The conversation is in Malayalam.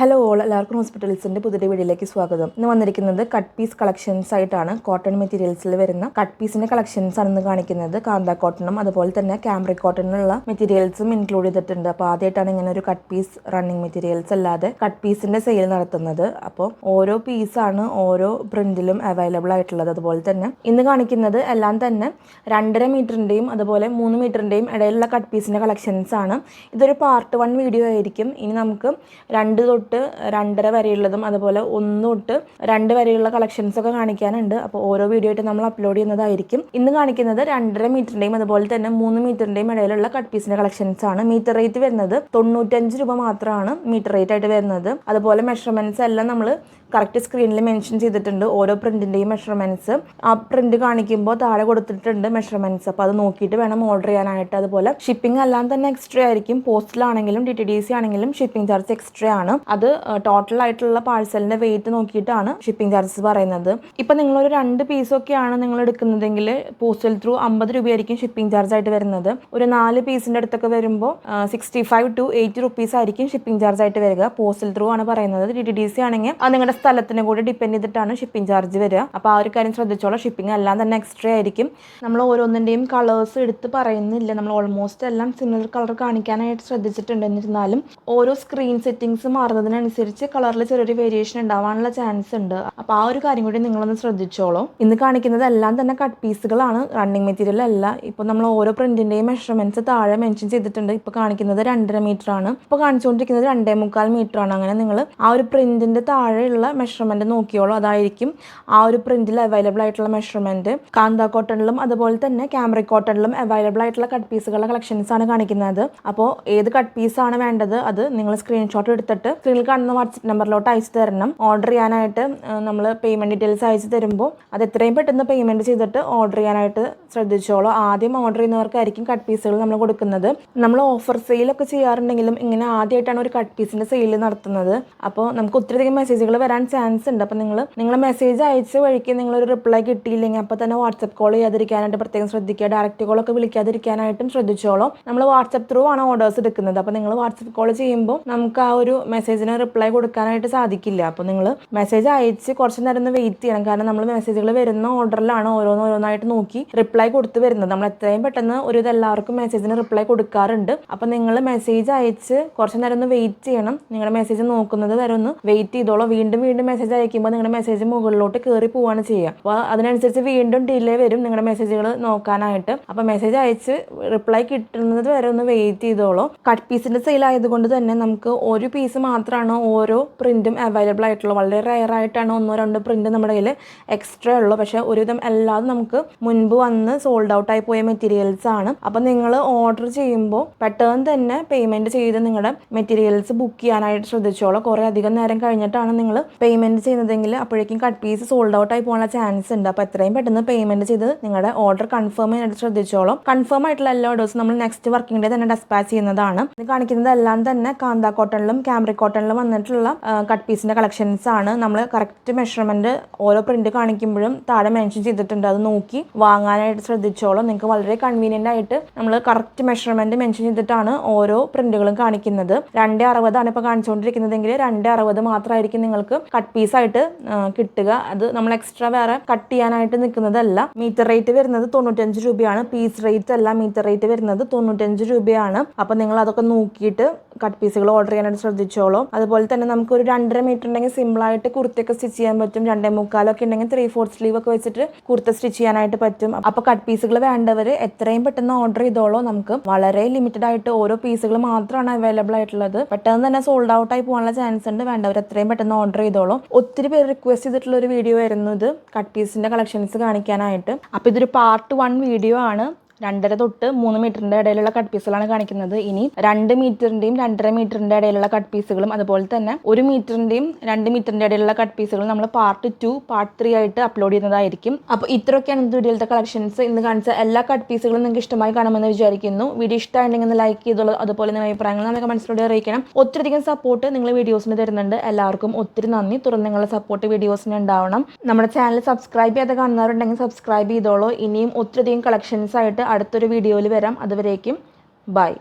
ഹലോ ഓൾ എല്ലാവർക്കും ഹോസ്പിറ്റൽസിന്റെ പുതിയ വീഡിയോയിലേക്ക് സ്വാഗതം. ഇന്ന് വന്നിരിക്കുന്നത് കട്ട് പീസ് കളക്ഷൻസ് ആയിട്ടാണ്. കോട്ടൺ മെറ്റീരിയൽസിൽ വരുന്ന കട്ട് പീസിന്റെ കളക്ഷൻസ് ആണ് ഇന്ന് കാണിക്കുന്നത്. കാന്ത കോട്ടണും അതുപോലെ തന്നെ ക്യാമറി കോട്ടണിലുള്ള മെറ്റീരിയൽസും ഇൻക്ലൂഡ് ചെയ്തിട്ടുണ്ട്. അപ്പോൾ ആദ്യമായിട്ടാണ് ഇങ്ങനെ ഒരു കട്ട് പീസ് റണ്ണിങ് മെറ്റീരിയൽസ് അല്ലാതെ കട്ട് പീസിന്റെ സെയിൽ നടത്തുന്നത്. അപ്പോൾ ഓരോ പീസാണ് ഓരോ പ്രിന്റിലും അവൈലബിൾ ആയിട്ടുള്ളത്. അതുപോലെ തന്നെ ഇന്ന് കാണിക്കുന്നത് എല്ലാം തന്നെ രണ്ടര മീറ്ററിന്റെയും അതുപോലെ മൂന്ന് മീറ്ററിന്റെയും ഇടയിലുള്ള കട്ട് പീസിന്റെ കളക്ഷൻസ് ആണ്. ഇതൊരു പാർട്ട് വൺ വീഡിയോ ആയിരിക്കും. ഇനി നമുക്ക് രണ്ട് തൊട്ട് രണ്ടര വരെയുള്ളതും അതുപോലെ ഒന്ന് തൊട്ട് രണ്ട് വരെയുള്ള കളക്ഷൻസ് ഒക്കെ കാണിക്കാനുണ്ട്. അപ്പോൾ ഓരോ വീഡിയോ ആയിട്ട് നമ്മൾ അപ്ലോഡ് ചെയ്യുന്നതായിരിക്കും. ഇന്ന് കാണിക്കുന്നത് രണ്ടര മീറ്ററിന്റെയും അതുപോലെ തന്നെ മൂന്ന് മീറ്ററിന്റെയും ഇടയിലുള്ള കട്ട് പീസിന്റെ കളക്ഷൻസ് ആണ്. മീറ്റർ റേറ്റ് വരുന്നത് തൊണ്ണൂറ്റഞ്ച് രൂപ മാത്രമാണ് മീറ്റർ റേറ്റ് ആയിട്ട് വരുന്നത്. അതുപോലെ മെഷർമെന്റ്സ് എല്ലാം നമ്മൾ കറക്റ്റ് സ്ക്രീനിൽ മെൻഷൻ ചെയ്തിട്ടുണ്ട്. ഓരോ പ്രിന്റിന്റെയും മെഷർമെന്റ്സ് ആ പ്രിന്റ് കാണിക്കുമ്പോൾ താഴെ കൊടുത്തിട്ടുണ്ട് മെഷർമെന്റ്സ് അപ്പോൾ അത് നോക്കിയിട്ട് വേണം ഓർഡർ ചെയ്യാനായിട്ട്. അതുപോലെ ഷിപ്പിംഗ് എല്ലാം തന്നെ എക്സ്ട്രാ ആയിരിക്കും. പോസ്റ്റിലാണെങ്കിലും ഡി ടി ഡി സി ആണെങ്കിലും ഷിപ്പിംഗ് ചാർജ് എക്സ്ട്രാ ആണ്. അത് ടോട്ടൽ ആയിട്ടുള്ള പാഴ്സലിന്റെ വെയിറ്റ് നോക്കിയിട്ടാണ് ഷിപ്പിംഗ് ചാർജസ് പറയുന്നത്. ഇപ്പൊ നിങ്ങൾ ഒരു രണ്ട് പീസൊക്കെയാണ് നിങ്ങൾ എടുക്കുന്നതെങ്കിൽ പോസ്റ്റൽ ത്രൂ അമ്പത് രൂപയായിരിക്കും ഷിപ്പിംഗ് ചാർജ് ആയിട്ട് വരുന്നത്. ഒരു നാല് പീസിന്റെ അടുത്തൊക്കെ വരുമ്പോൾ sixty five to eighty rupees ആയിരിക്കും ഷിപ്പിംഗ് ചാർജ് ആയിട്ട് വരിക. പോസ്റ്റൽ ത്രൂ ആണ് പറയുന്നത്. ഡി ടി ഡി സി ആണെങ്കിൽ അത് നിങ്ങളുടെ സ്ഥലത്തിനെ കൂടി ഡിപ്പെൻഡ് ചെയ്തിട്ടാണ് ഷിപ്പിംഗ് ചാർജ് വരിക. അപ്പോൾ ആ ഒരു കാര്യം ശ്രദ്ധിച്ചോളാം. ഷിപ്പിംഗ് എല്ലാം തന്നെ എക്സ്ട്രാ ആയിരിക്കും. നമ്മൾ ഓരോന്നിന്റെയും കളേഴ്സ് എടുത്ത് പറയുന്നില്ല. നമ്മൾ ഓൾമോസ്റ്റ് എല്ലാം സിമിലർ കളർ കാണിക്കാനായിട്ട് ശ്രദ്ധിച്ചിട്ടുണ്ട് എന്നിരുന്നാലും ഓരോ സ്ക്രീൻ സെറ്റിംഗ്സ് മാറുന്നതിനനുസരിച്ച് കളറിൽ ചെറിയൊരു വേരിയേഷൻ ഉണ്ടാവാനുള്ള ചാൻസ് ഉണ്ട്. അപ്പോൾ ആ ഒരു കാര്യം കൂടി നിങ്ങളൊന്ന് ശ്രദ്ധിച്ചോളൂ. ഇന്ന് കാണിക്കുന്നത് എല്ലാം തന്നെ കട്ട് പീസുകളാണ് റണ്ണിങ് മെറ്റീരിയൽ അല്ല. ഇപ്പോൾ നമ്മൾ ഓരോ പ്രിന്റിന്റെയും മെഷർമെന്റ്സ് താഴെ മെൻഷൻ ചെയ്തിട്ടുണ്ട്. ഇപ്പോൾ കാണിക്കുന്നത് രണ്ടര മീറ്റർ ആണ് ഇപ്പോൾ കാണിച്ചുകൊണ്ടിരിക്കുന്നത് രണ്ടേ മുക്കാൽ മീറ്റർ ആണ് അങ്ങനെ നിങ്ങൾ ആ ഒരു പ്രിന്റിന്റെ താഴെയുള്ള മെഷർമെന്റ് നോക്കിയോളൂ. അതായിരിക്കും ആ ഒരു പ്രിന്റിൽ അവൈലബിൾ ആയിട്ടുള്ള മെഷർമെന്റ് കാന്ത കോട്ടണിലും അതുപോലെ തന്നെ ക്യാമറ കോട്ടണിലും അവൈലബിൾ ആയിട്ടുള്ള കട്ട് പീസുകളുടെ കളക്ഷൻസ് ആണ് കാണിക്കുന്നത്. അപ്പോൾ ഏത് കട്ട് പീസാണ് വേണ്ടത്? അത് നിങ്ങൾ സ്ക്രീൻഷോട്ട് എടുത്തിട്ട് സ്ക്രീനിൽ കാണുന്ന വാട്സപ്പ് നമ്പറിലോട്ട് അയച്ചു തരണം. ഓർഡർ ചെയ്യാനായിട്ട് നമ്മൾ പേയ്മെന്റ് ഡീറ്റെയിൽസ് അയച്ചു തരുമ്പോൾ അത് എത്രയും പെട്ടെന്ന് പേയ്മെന്റ് ചെയ്തിട്ട് ഓർഡർ ചെയ്യാനായിട്ട് ശ്രദ്ധിച്ചോളൂ. ആദ്യം ഓർഡർ ചെയ്യുന്നവർക്കായിരിക്കും കട്ട് പീസുകൾ നമ്മൾ കൊടുക്കുന്നത്. നമ്മൾ ഓഫർ സെയിലൊക്കെ ചെയ്യാറുണ്ടെങ്കിലും ഇങ്ങനെ ആദ്യമായിട്ടാണ് ഒരു കട്ട് പീസിന്റെ സെയിൽ നടത്തുന്നത്. അപ്പോൾ നമുക്ക് ഒത്തിരിയധികം മെസ്സേജുകൾ വരാൻ ചാൻസ് ഉണ്ട്. അപ്പോൾ നിങ്ങൾ നിങ്ങൾ മെസ്സേജ് അയച്ച വഴിക്ക് നിങ്ങളൊരു റിപ്ലൈ കിട്ടിയില്ലെങ്കിൽ അപ്പോൾ തന്നെ വാട്സപ്പ് കോൾ ചെയ്യാതിരിക്കാനായിട്ട് പ്രത്യേകം ശ്രദ്ധിക്കുക. ഡയറക്റ്റ് കോളൊക്കെ വിളിക്കാതിരിക്കാനായിട്ടും ശ്രദ്ധിച്ചോളൂ. നമ്മൾ വാട്സപ്പ് ത്രൂ ആണ് ഓർഡേഴ്സ് എടുക്കുന്നത്. അപ്പോൾ നിങ്ങൾ വാട്സപ്പ് കോൾ ചെയ്യുമ്പോൾ നമുക്ക് ആ ഒരു മെസ്സേജിന് റിപ്ലൈ കൊടുക്കാനായിട്ട് സാധിക്കില്ല. അപ്പോൾ നിങ്ങൾ മെസ്സേജ് അയച്ച് കുറച്ച് നേരം ഒന്ന് വെയിറ്റ് ചെയ്യണം. കാരണം നമ്മൾ മെസ്സേജുകൾ വരുന്ന ഓർഡറിലാണ് ഓരോന്ന് ഓരോന്നായിട്ട് നോക്കി റിപ്ലൈ കൊടുത്ത് വരുന്നത്. നമ്മൾ എത്രയും പെട്ടെന്ന് ഒരു എല്ലാവർക്കും മെസ്സേജിന് റിപ്ലൈ കൊടുക്കാറുണ്ട്. അപ്പോൾ നിങ്ങൾ മെസ്സേജ് അയച്ച് കുറച്ച് നേരം ഒന്ന് വെയിറ്റ് ചെയ്യണം. നിങ്ങളുടെ മെസ്സേജ് നോക്കുന്നത് വരെ ഒന്ന് വെയിറ്റ് ചെയ്തോളൂ. വീണ്ടും വീണ്ടും മെസ്സേജ് അയക്കുമ്പോൾ നിങ്ങളുടെ മെസ്സേജ് മുകളിലോട്ട് കയറി പോവാണ് ചെയ്യുക. അപ്പോൾ അതിനനുസരിച്ച് വീണ്ടും ഡിലേ വരും നിങ്ങളുടെ മെസ്സേജുകൾ നോക്കാനായിട്ട്. അപ്പോൾ മെസ്സേജ് അയച്ച് റിപ്ലൈ കിട്ടുന്നത് വരെ ഒന്ന് വെയിറ്റ് ചെയ്തോളൂ. കട്ട് പീസിന്റെ സെയിൽ ആയതുകൊണ്ട് തന്നെ നമുക്ക് ഒരു പീസ് മാത്രമാണ് ഓരോ പ്രിന്റും അവൈലബിൾ ആയിട്ടുള്ളത്? വളരെ റയർ ആയിട്ടാണ് ഒന്നോ രണ്ടോ പ്രിന്റ് നമ്മുടെ കയ്യിൽ എക്സ്ട്രാ ഉള്ളൂ. പക്ഷേ ഒരുവിധം എല്ലാതും നമുക്ക് മുൻപ് വന്ന് സോൾഡ് ഔട്ട് ആയി പോയ മെറ്റീരിയൽസ് ആണ്. അപ്പോൾ നിങ്ങൾ ഓർഡർ ചെയ്യുമ്പോൾ പെട്ടെന്ന് തന്നെ പേയ്മെന്റ് ചെയ്ത് നിങ്ങളുടെ മെറ്റീരിയൽസ് ബുക്ക് ചെയ്യാനായിട്ട് ശ്രദ്ധിച്ചോളൂ. കുറേ അധികം നേരം കഴിഞ്ഞിട്ടാണ് നിങ്ങൾ പേയ്മെന്റ് ചെയ്യുന്നതെങ്കിൽ അപ്പോഴേക്കും കട്ട് പീസ് സോൾഡ് ഔട്ട് ആയി പോകാനുള്ള ചാൻസ് ഉണ്ട്. അപ്പോൾ എത്രയും പെട്ടെന്ന് പേയ്മെന്റ് ചെയ്ത് നിങ്ങളുടെ ഓർഡർ കൺഫേം ചെയ്യാനായിട്ട് ശ്രദ്ധിച്ചോളൂ. കൺഫേം ആയിട്ടുള്ള എല്ലാ ഓർഡേഴ്സും നമ്മൾ നെക്സ്റ്റ് വർക്കിംഗ് ഡേ തന്നെ ഡെസ്പാച്ച് ചെയ്യുന്നതാണ്. ഇത് കാണിക്കുന്നത് എല്ലാം തന്നെ കാന്ത കോട്ടണിലും ക്യാമറ കോട്ടണിലും വന്നിട്ടുള്ള കട്ട് പീസിന്റെ കളക്ഷൻസ് ആണ് നമ്മൾ കറക്റ്റ് മെഷർമെന്റ് ഓരോ പ്രിന്റ് കാണിക്കുമ്പോഴും താഴെ മെൻഷൻ ചെയ്തിട്ടുണ്ട്. അത് നോക്കി വാങ്ങാനായിട്ട് ശ്രദ്ധിച്ചോളൂ. നിങ്ങൾക്ക് വളരെ കൺവീനിയന്റ് ആയിട്ട് നമ്മൾ കറക്റ്റ് മെഷർമെന്റ് മെൻഷൻ ചെയ്തിട്ടാണ് ഓരോ പ്രിന്റുകളും കാണിക്കുന്നത്. രണ്ട് അറുപതാണ് ഇപ്പോൾ കാണിച്ചുകൊണ്ടിരിക്കുന്നതെങ്കിൽ രണ്ട് അറുപത് മാത്രമായിരിക്കും നിങ്ങൾക്ക് കട്ട് പീസ് ആയിട്ട് കിട്ടുക. അത് നമ്മൾ എക്സ്ട്രാ വേറെ കട്ട് ചെയ്യാനായിട്ട് നിൽക്കുന്നതല്ല. മീറ്റർ റേറ്റ് വരുന്നത് തൊണ്ണൂറ്റഞ്ച് രൂപയാണ്. പീസ് റേറ്റ് അല്ല മീറ്റർ റേറ്റ് വരുന്നത് തൊണ്ണൂറ്റഞ്ച് രൂപയാണ്. അപ്പോൾ നിങ്ങൾ അതൊക്കെ നോക്കിയിട്ട് കട്ട് പീസുകൾ ഓർഡർ ചെയ്യാനായിട്ട് ശ്രദ്ധിച്ചോളൂ. അതുപോലെ തന്നെ നമുക്ക് ഒരു രണ്ടര മീറ്റർ ഉണ്ടെങ്കിൽ സിമ്പിളായിട്ട് കുർത്തയൊക്കെ സ്റ്റിച്ച് ചെയ്യാൻ പറ്റും. രണ്ടേ മുക്കാലൊക്കെ ഉണ്ടെങ്കിൽ ത്രീ ഫോർത്ത് സ്ലീവ് ഒക്കെ വെച്ചിട്ട് കുർത്ത സ്റ്റിച്ച് ചെയ്യാനായിട്ട് പറ്റും. അപ്പോൾ കട്ട് പീസുകൾ വേണ്ടവർ എത്രയും പെട്ടെന്ന് ഓർഡർ ചെയ്തോളൂ. നമുക്ക് വളരെ ലിമിറ്റഡ് ആയിട്ട് ഓരോ പീസുകൾ മാത്രമാണ് അവൈലബിൾ ആയിട്ടുള്ളത്. പെട്ടെന്ന് തന്നെ സോൾഡ് ഔട്ട് ആയി പോകാനുള്ള ചാൻസ് ഉണ്ട്. വേണ്ടവർ എത്രയും പെട്ടെന്ന് ഓർഡർ ചെയ്തോളൂ. ഒത്തിരി പേര് റിക്വസ്റ്റ് ചെയ്തിട്ടുള്ള ഒരു വീഡിയോ ആയിരുന്നു ഇത്. കട്ട് പീസിന്റെ കളക്ഷൻസ് കാണിക്കാനായിട്ട്. അപ്പോൾ ഇതൊരു പാർട്ട് വൺ വീഡിയോ ആണ്. രണ്ടര തൊട്ട് മൂന്ന് മീറ്ററിന്റെ ഇടയിലുള്ള കട്ട് പീസുകളാണ് കാണിക്കുന്നത്. ഇനി രണ്ട് മീറ്ററിന്റെയും രണ്ടര മീറ്ററിന്റെ ഇടയിലുള്ള കട്ട് പീസുകളും അതുപോലെ തന്നെ ഒരു മീറ്ററിന്റെയും രണ്ട് മീറ്ററിന്റെ ഇടയിലുള്ള കട്ട് പീസുകളും നമ്മൾ പാർട്ട് ടു പാർട്ട് ത്രീ ആയിട്ട് അപ്ലോഡ് ചെയ്യുന്നതായിരിക്കും. അപ്പോൾ ഇത്രയൊക്കെയാണ് ഇത് വീഡിയോയിലത്തെ കളക്ഷൻസ് ഇന്ന് കാണിച്ച എല്ലാ കട്ട് പീസുകളും നിങ്ങൾക്ക് ഇഷ്ടമായി കാണുമെന്ന് വിചാരിക്കുന്നു. വീഡിയോ ഇഷ്ടമായിട്ടുണ്ടെങ്കിൽ ഒന്ന് ലൈക്ക് ചെയ്തോളൂ. അതുപോലെ നിങ്ങളുടെ അഭിപ്രായങ്ങൾ നമ്മുടെ കമൻസിലൂടെ അറിയിക്കണം. ഒത്തിരിയധികം സപ്പോർട്ട് നിങ്ങൾ വീഡിയോസിന് തരുന്നുണ്ട്. എല്ലാവർക്കും ഒത്തിരി നന്ദി. തുറന്ന് നിങ്ങളുടെ സപ്പോർട്ട് വീഡിയോസിന് ഉണ്ടാവണം. നമ്മുടെ ചാനൽ സബ്സ്ക്രൈബ് ചെയ്യാതെ കാണുന്നവരുണ്ടെങ്കിൽ സബ്സ്ക്രൈബ് ചെയ്തോളൂ. ഇനിയും ഒത്തിരിയധികം കളക്ഷൻസ് ആയിട്ട് അടുത്തൊരു വീഡിയോയിൽ വരാം. അതുവരേക്കും ബൈ.